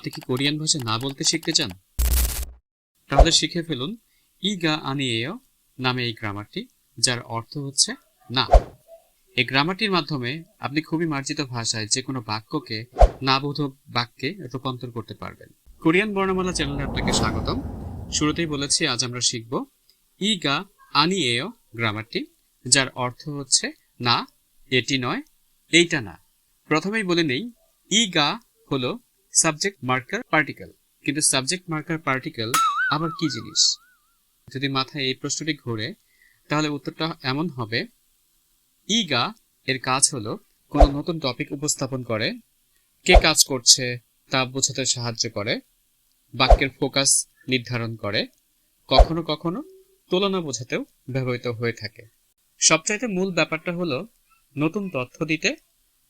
আপনি কি কোরিয়ান ভাষা না বলতে শিখতে চান? তাহলে শিখে ফেলুন, ইগা আনিয়েয় নামে এই গ্রামারটি, যার অর্থ হচ্ছে না। এই গ্রামারটির মাধ্যমে আপনি খুবই মার্জিত ভাষায় যে কোনো বাক্যকে নাবোধক বাক্যে রূপান্তর করতে পারবেন। কোরিয়ান বর্ণমালা চ্যানেলে আপনাকে স্বাগতম। শুরুতেই বলেছি, আজ আমরা শিখব ইগা আনিয়েয় গ্রামারটি, যার অর্থ হচ্ছে না, এটি নয়, এইটা না। প্রথমেই বলে নেই, ইগা হলো সাবজেক্ট মার্কার পার্টিকেল কিন্তু সাবজেক্ট মার্কার পার্টিকেল আবার কি জিনিস? যদি মাথায় এই প্রশ্নটি ঘোরে, তাহলে উত্তরটা এমন হবে। ইগা এর কাজ হলো কোনো নতুন টপিক উপস্থাপন করে, কে কাজ করছে তা বোঝাতে সাহায্য করে, বাক্যের ফোকাস নির্ধারণ করে, কখনো কখনো তুলনা বোঝাতেও ব্যবহৃত হয়ে থাকে। সবচাইতে মূল ব্যাপারটা হলো নতুন তথ্য দিতে,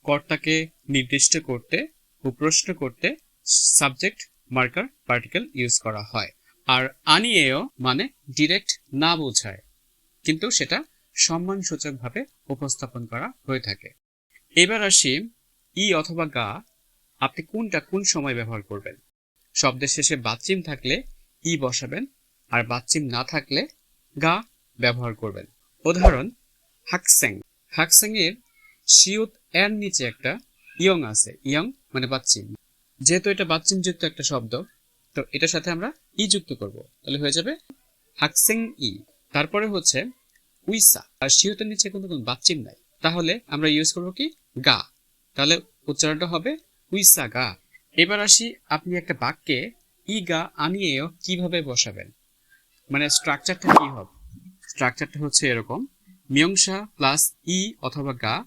কর্তাকে নির্দিষ্ট করতে প্রশ্ন করতে সাবজেক্ট মার্কার পার্টিকেল ইউজ করা হয়। আর আনিয়েও মানে ডিরেক্ট না বোঝায়, কিন্তু সেটা সম্মানসূচকভাবে উপস্থাপন করা হয়ে থাকে। এবার আসি ই অথবা গা, আপনি কোনটা কোন সময় ব্যবহার করবেন? শব্দের শেষে বাচ্চিম থাকলে ই বসাবেন, আর বাচ্চিম না থাকলে গা ব্যবহার করবেন। উদাহরণ, হাকসেং। হাকসেং এর শিউত এর নিচে একটা ইয়ং আছে, ইয়ং মানে বাচ্চিম যেহেতু এটা বাচ্চিম যুক্ত একটা শব্দ, তো এটার সাথে আমরা ই যুক্ত করব। তাহলে হয়ে যাবে হাকসেং ই। তারপরে হচ্ছে উইসা। আর শিউতের নিচে কিন্তু কোনো বাচ্চিম নাই। তাহলে আমরা ইউজ করব কি? গা। তাহলে উচ্চারণটা হবে উইসা গা। এবার আসি আপনি একটা বাক্যে ই গা আনিয়েও কীভাবে বসাবেন। মানে স্ট্রাকচারটা কি হবে? স্ট্রাকচারটা হচ্ছে এরকম। মিয়ংসা প্লাস ই অথবা গা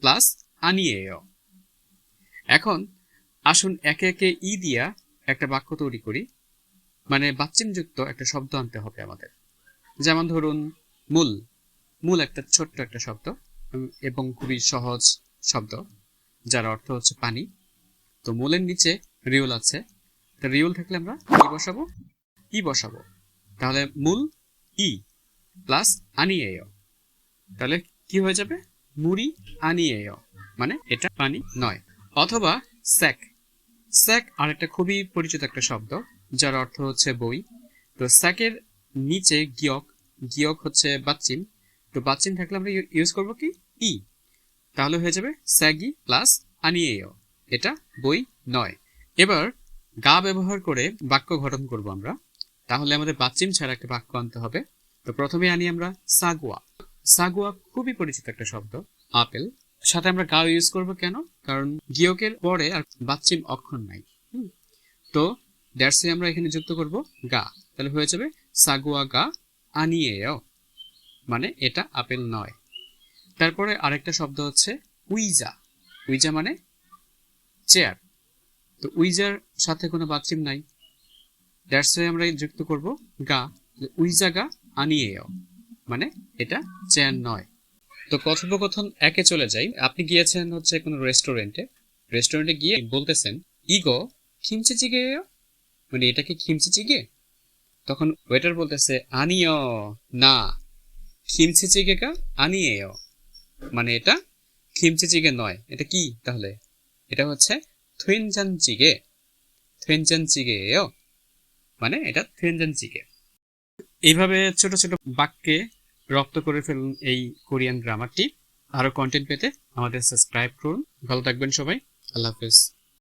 প্লাস আনিয়েয় এখন আসুন একে একে ই দিয়া একটা বাক্য তৈরি করি। মানে বাচ্চিমযুক্ত একটা শব্দ আনতে হবে আমাদের। যেমন ধরুন, মূল। মূল একটা ছোট্ট একটা শব্দ এবং খুবই সহজ শব্দ, যার অর্থ হচ্ছে পানি। তো মূলের নিচে রিউল আছে। তো রিউল থাকলে আমরা কি বসাবো? ই বসাবো। তাহলে মূল, ই, প্লাস আনিয়েয়। তাহলে কি হয়ে যাবে? মুড়ি আনিয়েয়। মানে এটা পানি নয়। অথবা স্যাক। স্যাক আরেকটা খুবই পরিচিত একটা শব্দ, যার অর্থ হচ্ছে বই। তো স্যাকের নিচে গিয়ক গিয়ক হচ্ছে বাচ্চিম তো বাচ্চিম থাকলে আমরা ইউজ করব কি? ই। তাহলে হয়ে যাবে স্যাগি প্লাস আনিয়েয় এটা বই নয়। এবার গা ব্যবহার করে বাক্য গঠন করব আমরা। তাহলে আমাদের বাচ্চিম ছাড়া একটা বাক্য আনতে হবে। তো প্রথমে আনি আমরা সাগুয়া। সাগুয়া খুবই পরিচিত একটা শব্দ, আপেল। সাথে আমরা গা ইউজ করব কেন? কারণ গিয়কের পরে আর বাচ্চিম অক্ষর নাই। তো দ্যাটসে আমরা এখানে যুক্ত করব গা। তাহলে হয়ে যাবে সাগুয়া গা আনিয়েও। মানে এটা আপেল নয়। তারপরে আরেকটা শব্দ হচ্ছে উইজা। উইজা মানে চেয়ার। তো উইজার সাথে কোনো বাচ্চিম নাই। দ্যাটসে আমরা যুক্ত করব গা। উইজা গা আনিয়েও। মানে এটা চেয়ার নয়। তো কথোপকথন একে চলে যাই। আপনি গিয়েছেন হচ্ছে কোনো রেস্টুরেন্টে রেস্টুরেন্টে গিয়ে বলতেছেন, ইগো, খিমচে চিগে? মানে এটা কি খিমচে চিগে? তখন ওয়েটার বলতেছে, আনিও, না। খিমচে চিগে কা? আনিয়েও। মানে এটা খিমচে চিগে নয়। এটা কি তাহলে? এটা হচ্ছে থুইনজান চিগে। থুইনজান চিগেও। মানে এটা থুইনজান চিগে। এইভাবে ছোট ছোট বাক্যে রপ্ত করে ফেলুন এই কোরিয়ান গ্রামারটি। আরও কন্টেন্ট পেতে আমাদের সাবস্ক্রাইব করুন। ভালো থাকবেন সবাই। আল্লাহ হাফেজ।